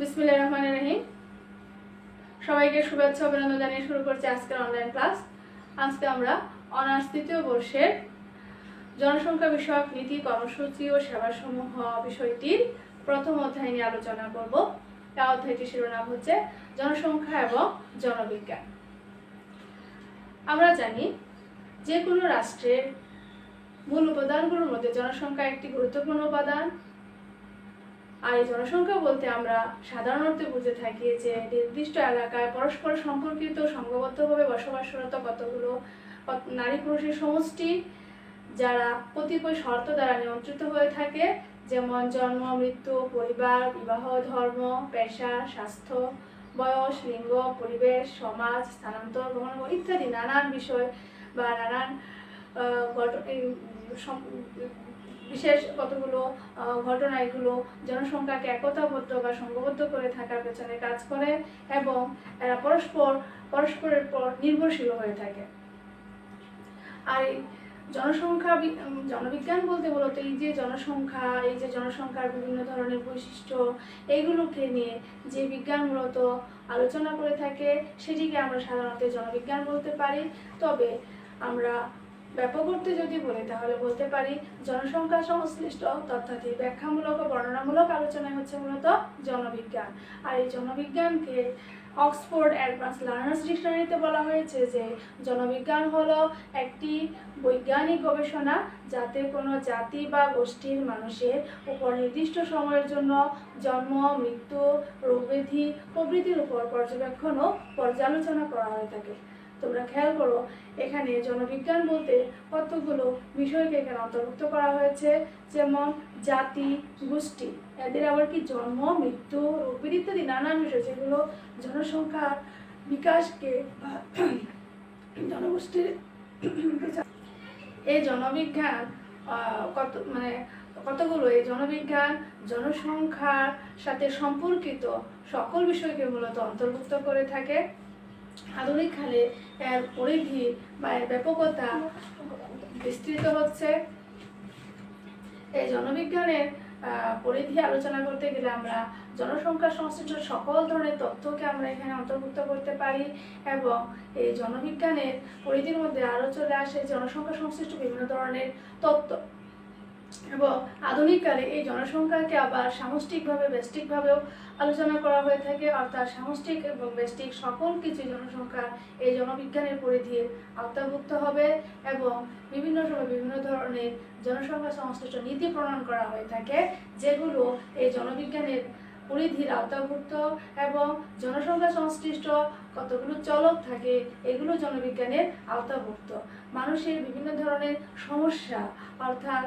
বিসমিল্লাহ রহমান রহিম। সবাইকে শুভেচ্ছা, অভিনন্দন জানিয়ে শুরু করছি আজকের অনলাইন ক্লাস আজকে আমরা অনার্স তৃতীয় বর্ষের জনসংখ্যা বিষয়ক নীতি, কর্মসূচি ও সেবাসমূহ বিষয়টির প্রথম অধ্যায় নিয়ে আলোচনা করব। তা অধ্যায়টির শিরোনাম হচ্ছে জনসংখ্যা এবং জনবিজ্ঞান। আমরা জানি যে কোনো রাষ্ট্রের মূল উপাদানগুলোর মধ্যে জনসংখ্যা একটি গুরুত্বপূর্ণ উপাদান। আর এই জনসংখ্যা বলতে আমরা সাধারণত বুঝে থাকি যে নির্দিষ্ট এলাকায় পরস্পর সম্পর্কিত সংঘবদ্ধভাবে বসবাসরত কতগুলো কত- নারী পুরুষের সমষ্টি, যারা কতিপয় শর্ত দ্বারা নিয়ন্ত্রিত হয়ে থাকে, যেমন জন্ম, মৃত্যু, পরিবার, বিবাহ, ধর্ম, পেশা, স্বাস্থ্য, বয়স, লিঙ্গ, পরিবেশ, সমাজ, স্থানান্তর গ্রহণ ইত্যাদি নানান বিষয় বা নানান বিশেষ কতগুলো ঘটনা এগুলো জনসংখ্যাকে একতাবদ্ধ বা সংঘবদ্ধ করে থাকার পেছনে কাজ করে এবং এরা পরস্পর, পরস্পরের পর নির্ভরশীল হয়ে থাকে। আর জনসংখ্যা জনবিজ্ঞান বলতে মূলত এই যে জনসংখ্যা, এই যে জনসংখ্যার বিভিন্ন ধরনের বৈশিষ্ট্য, এইগুলোকে নিয়ে যে বিজ্ঞান মূলত আলোচনা করে থাকে, সেটিকে আমরা সাধারণত জনবিজ্ঞান বলতে পারি। তবে আমরা ব্যাপক অর্থে যদি বলি, তাহলে বলতে পারি জনসংখ্যা সংশ্লিষ্ট তথ্যাদি ব্যাখ্যামূলক ও বর্ণনামূলক আলোচনায় হচ্ছে মূলত জনবিজ্ঞান। আর এই জনবিজ্ঞানকে অক্সফোর্ড অ্যাডভান্স লার্নার্স ডিকশনারিতে বলা হয়েছে যে, জনবিজ্ঞান হলো একটি বৈজ্ঞানিক গবেষণা যাতে কোনো জাতি বা গোষ্ঠীর মানুষের উপর নির্দিষ্ট সময়ের জন্য জন্ম, মৃত্যু, রোগব্যাধি প্রভৃতির উপর পর্যবেক্ষণ ও পর্যালোচনা করা হয়ে থাকে। তোমরা খেয়াল করো, এখানে জনবিজ্ঞান বলতে কতগুলো বিষয়কে এখানে অন্তর্ভুক্ত করা হয়েছে, যেমন জাতি, গোষ্ঠী। এদের আবার কি জন্ম, মৃত্যু রোগবিধি ইত্যাদি নানান বিষয়, যেগুলো জনসংখ্যার বিকাশকে জনগোষ্ঠীর এই জনবিজ্ঞান কত মানে কতগুলো এই জনবিজ্ঞান, জনসংখ্যার সাথে সম্পর্কিত সকল বিষয়কে মূলত অন্তর্ভুক্ত করে থাকে। আধুনিক কালে এর পরিধি বা এর ব্যাপকতা বিস্তৃত হচ্ছে। এই জনবিজ্ঞানের পরিধি আলোচনা করতে গেলে আমরা জনসংখ্যা সংশ্লিষ্ট সকল ধরনের তথ্যকে আমরা এখানে অন্তর্ভুক্ত করতে পারি এবং এই জনবিজ্ঞানের পরিধির মধ্যে আরও চলে আসে জনসংখ্যা সংশ্লিষ্ট বিভিন্ন ধরনের তত্ত্ব এবং আধুনিককালে এই জনসংখ্যাকে আবার সামষ্টিকভাবে ব্যষ্টিকভাবেও আলোচনা করা হয়ে থাকে। অর্থাৎ সামষ্টিক এবং ব্যষ্টিক সকল কিছু জনসংখ্যা এই জনবিজ্ঞানের পরিধির আওতাভুক্ত হবে এবং বিভিন্ন সময় বিভিন্ন ধরনের জনসংখ্যা সংশ্লিষ্ট নীতি প্রণয়ন করা হয়ে থাকে, যেগুলো এই জনবিজ্ঞানের পরিধির আওতাভুক্ত এবং জনসংখ্যা সংশ্লিষ্ট কতগুলো চলক থাকে, এগুলো জনবিজ্ঞানের আওতাভুক্ত। মানুষের বিভিন্ন ধরনের সমস্যা, অর্থাৎ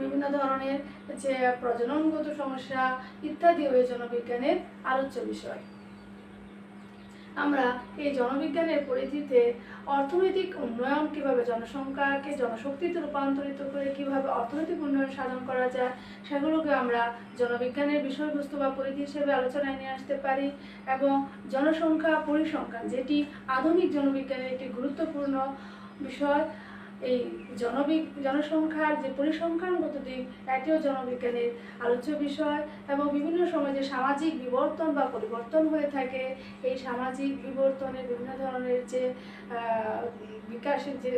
বিভিন্ন ধরনের যে প্রজননগত সমস্যা ইত্যাদিও এই জনবিজ্ঞানের আলোচ্য বিষয়। আমরা এই জনবিজ্ঞানের পরিধিতে অর্থনৈতিক উন্নয়ন কীভাবে জনসংখ্যাকে জনশক্তিতে রূপান্তরিত করে কীভাবে অর্থনৈতিক উন্নয়ন সাধন করা যায়, সেগুলোকে আমরা জনবিজ্ঞানের বিষয়বস্তু বা পরিধি হিসেবে আলোচনায় নিয়ে আসতে পারি এবং জনসংখ্যা পরিসংখ্যান যেটি আধুনিক জনবিজ্ঞানের একটি গুরুত্বপূর্ণ বিষয় এই জনবি জনসংখ্যার যে পরিসংখ্যানগত দিক, এটিও জনবিজ্ঞানের আলোচ্য বিষয় এবং বিভিন্ন সময় যে সামাজিক বিবর্তন বা পরিবর্তন হয়ে থাকে, এই সামাজিক বিবর্তনের বিভিন্ন ধরনের যে বিকাশের যে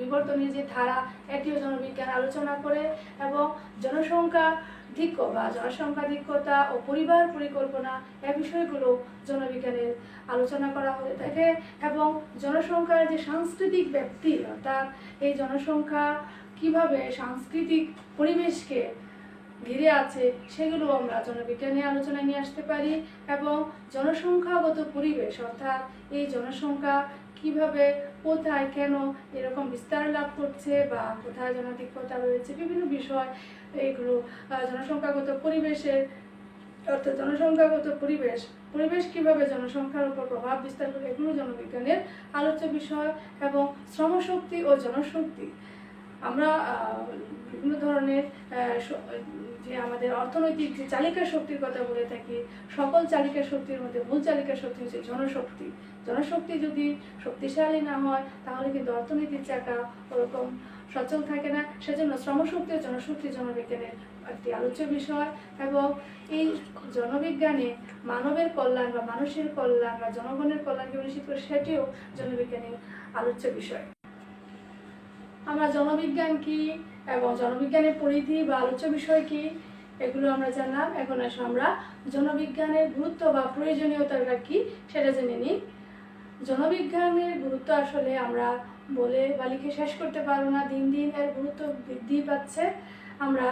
বিবর্তনের যে ধারা এটিও জনবিজ্ঞান আলোচনা করে এবং জনসংখ্যা ধিক্য বা জনসংখ্যা জনসংখ্যাধিক্যতা ও পরিবার পরিকল্পনা এ বিষয়গুলো জনবিজ্ঞানের আলোচনা করা হয়ে থাকে এবং জনসংখ্যার যে সাংস্কৃতিক ব্যক্তি, অর্থাৎ এই জনসংখ্যা কীভাবে সাংস্কৃতিক পরিবেশকে ঘিরে আছে, সেগুলো আমরা জনবিজ্ঞানে আলোচনায় নিয়ে আসতে পারি এবং জনসংখ্যাগত পরিবেশ, অর্থাৎ এই জনসংখ্যা কীভাবে, কোথায়, কেন এরকম বিস্তার লাভ করছে বা কোথায় জনাধিক্যতা রয়েছে, বিভিন্ন বিষয় এগুলো জনসংখ্যাগত পরিবেশের, অর্থাৎ জনসংখ্যাগত পরিবেশ পরিবেশ কীভাবে জনসংখ্যার উপর প্রভাব বিস্তার করে, এগুলো জনবিজ্ঞানের আলোচ্য বিষয় এবং শ্রমশক্তি ও জনশক্তি। আমরা বিভিন্ন ধরনের যে আমাদের অর্থনৈতিক যে চালিকা শক্তির কথা বলে থাকি, সকল চালিকা শক্তির মধ্যে মূল চালিকা শক্তি হচ্ছে জনশক্তি। জনশক্তি যদি শক্তিশালী না হয়, তাহলে কিন্তু অর্থনীতির চাকা ওরকম সচল থাকে না। সেজন্য শ্রমশক্তি ও জনশক্তি জনবিজ্ঞানের একটি আলোচ্য বিষয়। এবং এই জনবিজ্ঞানে মানবের কল্যাণ বা মানুষের কল্যাণ বা জনগণের কল্যাণকে নিশ্চিত করে, সেটিও জনবিজ্ঞানের আলোচ্য বিষয়। আমরা জনবিজ্ঞান কি এবং জনবিজ্ঞানের পরিধি বা আলোচ্য বিষয় কি, এগুলো আমরা জানলাম। এখন আসো আমরা, জনবিজ্ঞানের গুরুত্ব বা প্রয়োজনীয়তাটা কি সেটা জেনে নিই। জনবিজ্ঞানের গুরুত্ব আসলে আমরা বলে বা লিখে শেষ করতে পারব না, দিন দিন এর গুরুত্ব বৃদ্ধি পাচ্ছে। আমরা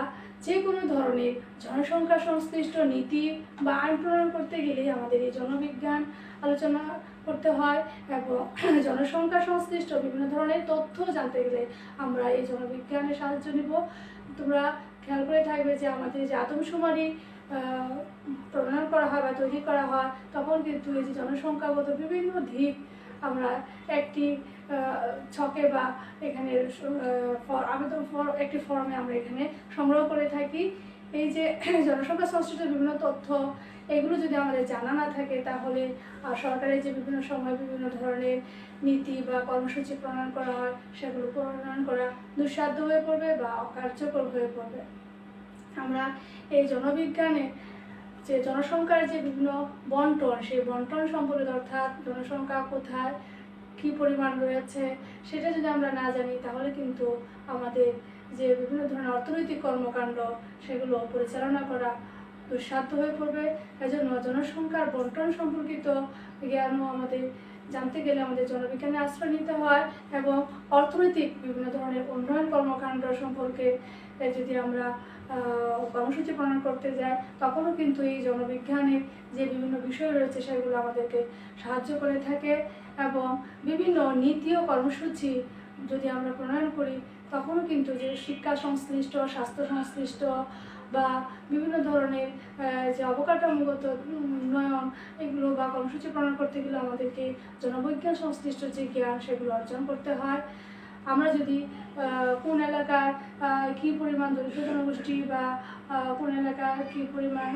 যে কোনো ধরনের জনসংখ্যা সংশ্লিষ্ট নীতি বা আইন প্রণয়ন করতে গেলেই আমাদের এই জনবিজ্ঞান আলোচনা করতে হয় এবং জনসংখ্যা সংশ্লিষ্ট বিভিন্ন ধরনের তথ্য জানতে গেলে আমরা এই জনবিজ্ঞানের সাহায্য নিব। তোমরা খেয়াল করে থাকবে যে আমাদের যে আদমশুমারি প্রণয়ন করা হয় বা তৈরি করা হয়, তখন কিন্তু এই যে জনসংখ্যাগত বিভিন্ন দিক আমরা একটি ছকে বা এখানে আবেদন ফর- একটি ফর্মে আমরা এখানে সংগ্রহ করে থাকি। এই যে জনসংখ্যা সংশ্লিষ্ট বিভিন্ন তথ্য, এগুলো যদি আমাদের জানা না থাকে, তাহলে সরকারের যে বিভিন্ন সময় বিভিন্ন ধরনের নীতি বা কর্মসূচি প্রণয়ন করা হয়, সেগুলো প্রণয়ন করা দুঃসাধ্য হয়ে পড়বে বা অকার্যকর হয়ে পড়বে। আমরা এই জনবিজ্ঞানে যে জনসংখ্যার যে বিভিন্ন বন্টন, সেই বন্টন সম্পর্কে অর্থাৎ জনসংখ্যা কোথায়, কী পরিমাণ রয়েছে, সেটা যদি আমরা না জানি, তাহলে কিন্তু আমাদের যে বিভিন্ন ধরনের অর্থনৈতিক কর্মকাণ্ড সেগুলো পরিচালনা করা দুঃসাধ্য হয়ে পড়বে। এজন্য জনসংখ্যার বন্টন সম্পর্কিত জ্ঞানও আমাদের জানতে গেলে আমাদের জনবিজ্ঞানে আশ্রয় নিতে হয় এবং অর্থনৈতিক বিভিন্ন ধরনের উন্নয়ন কর্মকাণ্ড সম্পর্কে যদি আমরা কর্মসূচি প্রণয়ন করতে যাই, তখনও কিন্তু এই জনবিজ্ঞানের যে বিভিন্ন বিষয় রয়েছে সেগুলো আমাদেরকে সাহায্য করে থাকে এবং বিভিন্ন নীতি ও কর্মসূচি যদি আমরা প্রণয়ন করি তখনও কিন্তু যে শিক্ষা সংশ্লিষ্ট, স্বাস্থ্য সংশ্লিষ্ট বা বিভিন্ন ধরনের যে অবকাঠামোগত উন্নয়ন, এগুলো বা কর্মসূচি প্রণয়ন করতে গেলে আমাদেরকে জনবিজ্ঞান সংশ্লিষ্ট যে জ্ঞান সেগুলো অর্জন করতে হয়। আমরা যদি কোন এলাকার কী পরিমাণ দরিদ্র জনগোষ্ঠী বা কোন এলাকার কী পরিমাণ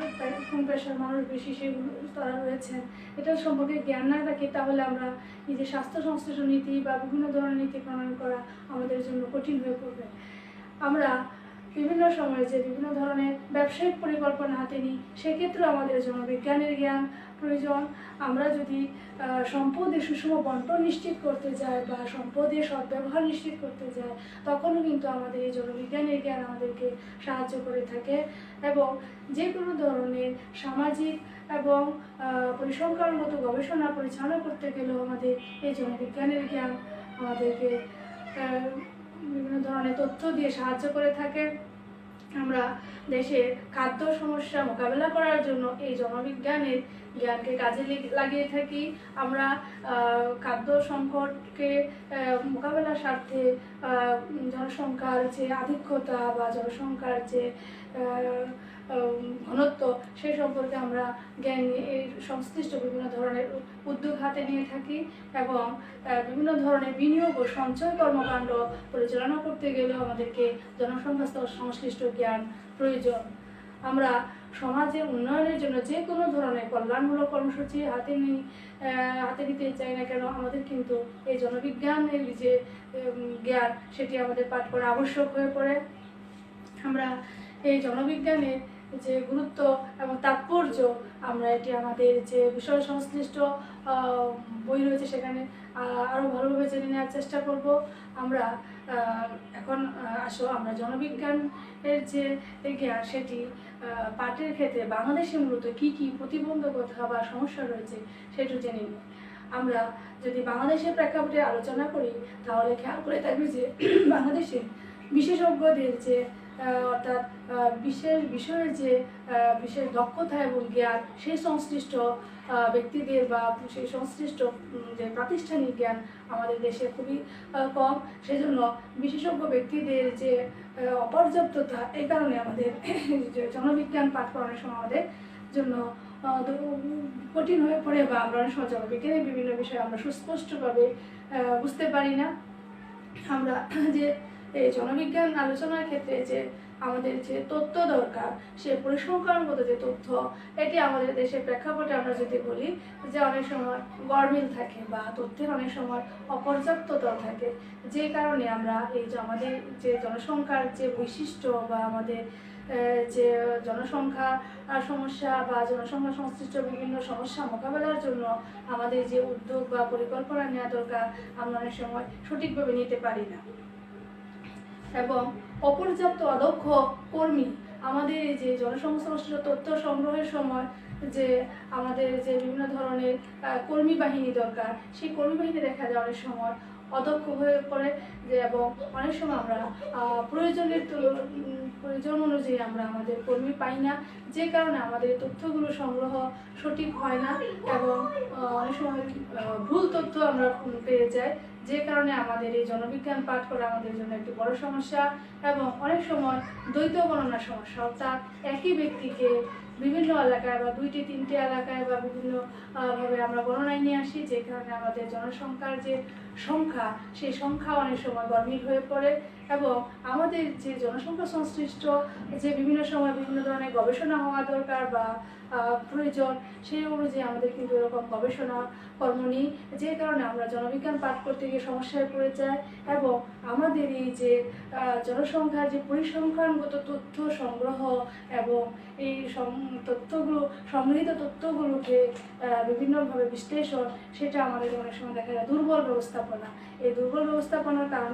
কোন পেশার মানুষ বেশি সেগুলো তারা রয়েছেন এটা সম্পর্কে জ্ঞান না থাকে, তাহলে আমরা নিজের স্বাস্থ্য সংশ্লিষ্ট নীতি বা বিভিন্ন ধরনের নীতি প্রণয়ন করা আমাদের জন্য কঠিন হয়ে পড়বে। আমরা বিভিন্ন সময়ে যে বিভিন্ন ধরনের ব্যবসায়িক পরিকল্পনা হাতে নিই, সেক্ষেত্রেও আমাদের জনবিজ্ঞানের জ্ঞান প্রয়োজন। আমরা যদি সম্পদের সুষম বন্টন নিশ্চিত করতে যাই বা সম্পদের সদ্ব্যবহার নিশ্চিত করতে যাই, তখনও কিন্তু আমাদের এই জনবিজ্ঞানের জ্ঞান আমাদেরকে সাহায্য করে থাকে এবং যে কোনো ধরনের সামাজিক এবং পরিসংখ্যানগত গবেষণা পরিচালনা করতে গেলেও আমাদের এই জনবিজ্ঞানের জ্ঞান আমাদেরকে বিভিন্ন ধরনের তথ্য দিয়ে সাহায্য করে থাকে আমরা দেশের খাদ্য সমস্যা মোকাবেলা করার জন্য এই জনবিজ্ঞানের জ্ঞানকে কাজে লাগিয়ে থাকি। আমরা খাদ্য সংকটকে মোকাবেলার স্বার্থে জনসংখ্যার যে আধিক্যতা বা জনসংখ্যার যে ঘনত্ব, সে সম্পর্কে আমরা জ্ঞান সংশ্লিষ্ট বিভিন্ন ধরনের উদ্যোগ হাতে নিয়ে থাকি এবং বিভিন্ন ধরনের বিনিয়োগ ও সঞ্চয় কর্মকাণ্ড পরিচালনা করতে গেলেও আমাদেরকে জনসংখ্যা সংশ্লিষ্ট জ্ঞান প্রয়োজন। আমরা সমাজের উন্নয়নের জন্য যে কোনো ধরনের কল্যাণমূলক কর্মসূচি হাতে নিই হাতে নিতে চাই না কেন, আমাদের কিন্তু এই জনবিজ্ঞানের যে জ্ঞান, সেটি আমাদের পাঠ করা আবশ্যক হয়ে পড়ে। আমরা এই জনবিজ্ঞানের যে গুরুত্ব এবং তাৎপর্য আমরা এটি আমাদের যে বিষয় সংশ্লিষ্ট বই রয়েছে সেখানে আরও ভালোভাবে জেনে নেওয়ার চেষ্টা করব। আমরা এখন আসো, আমরা জনবিজ্ঞানের যে জ্ঞান, সেটি পাঠের ক্ষেত্রে বাংলাদেশে মূলত কি কি প্রতিবন্ধকতা বা সমস্যা রয়েছে সেটা জেনে নিই। আমরা যদি বাংলাদেশের প্রেক্ষাপটে আলোচনা করি, তাহলে খেয়াল করে থাকবে যে বাংলাদেশে বিশেষজ্ঞদের যে অর্থাৎ বিশেষ বিষয়ের যে বিশেষ দক্ষতা এবং জ্ঞান, সেই সংশ্লিষ্ট ব্যক্তিদের বা সেই সংশ্লিষ্ট যে প্রাতিষ্ঠানিক জ্ঞান আমাদের দেশে খুবই কম। সেজন্য বিশেষজ্ঞ ব্যক্তিদের যে অপর্যাপ্ততা, এই কারণে আমাদের জনবিজ্ঞান পাঠ করানোর সময় আমাদের জন্য কঠিন হয়ে পড়ে বা আমরা অনেক সময় জনবিজ্ঞানের বিভিন্ন বিষয়ে আমরা সুস্পষ্টভাবে বুঝতে পারি না। আমরা যে এই জনবিজ্ঞান আলোচনার ক্ষেত্রে যে আমাদের যে তথ্য দরকার, সে পরিসংখ্যানগত যে তথ্য, এটি আমাদের দেশের প্রেক্ষাপটে আমরা যদি বলি যে অনেক সময় গরমিল থাকে বা তথ্যের অনেক সময় অপর্যাপ্ততা থাকে। যে কারণে আমরা এই যে আমাদের যে জনসংখ্যার যে বৈশিষ্ট্য বা আমাদের যে জনসংখ্যা সমস্যা বা জনসংখ্যা সংশ্লিষ্ট বিভিন্ন সমস্যা মোকাবেলার জন্য আমাদের যে উদ্যোগ বা পরিকল্পনা নেওয়া দরকার, আমরা অনেক সময় সঠিকভাবে নিতে পারি না। এবং অপর্যাপ্ত অদক্ষ কর্মী আমাদের এই যে জনসংখ্যা সংশ্লিষ্ট তথ্য সংগ্রহের সময় যে আমাদের যে বিভিন্ন ধরনের কর্মী বাহিনী দরকার, সেই কর্মী বাহিনী দেখা যায় অনেক সময় অদক্ষ হয়ে পড়ে যে এবং অনেক সময় আমরা প্রয়োজনের প্রয়োজন অনুযায়ী আমরা আমাদের কর্মী পাই না। যে কারণে আমাদের তথ্যগুলো সংগ্রহ সঠিক হয় না এবং অনেক সময় ভুল তথ্য আমরা পেয়ে যাই। যে কারণে আমাদের এই জনবিজ্ঞান পাঠ করা আমাদের জন্য একটি বড় সমস্যা এবং অনেক সময় দ্বৈত গণনার সমস্যা। অর্থাৎ একই ব্যক্তিকে বিভিন্ন এলাকায় বা দুইটি, তিনটি এলাকায় বা বিভিন্ন ভাবে আমরা গণনায় নিয়ে আসি, যে কারণে আমাদের জনসংখ্যার যে সংখ্যা, সেই সংখ্যা অনেক সময় গরমিল হয়ে পড়ে এবং আমাদের যে জনসংখ্যা সংশ্লিষ্ট, যে বিভিন্ন সময় বিভিন্ন ধরনের গবেষণা হওয়া দরকার বা প্রয়োজন। সেই অনুযায়ী আমাদের কিন্তু এরকম গবেষণা কর্ম নেই, যে কারণে আমরা জনবিজ্ঞান পাঠ করতে গিয়ে সমস্যায় পড়ে যাই এবং আমাদের এই যে জনসংখ্যার যে পরিসংখ্যানগত তথ্য সংগ্রহ এবং এই তথ্যগুলো, সংগৃহীত তথ্যগুলোকে বিভিন্নভাবে বিশ্লেষণ, সেটা আমাদের অনেক সময় দেখা যায় দুর্বল ব্যবস্থাপনা। এই দুর্বল ব্যবস্থাপনার কারণে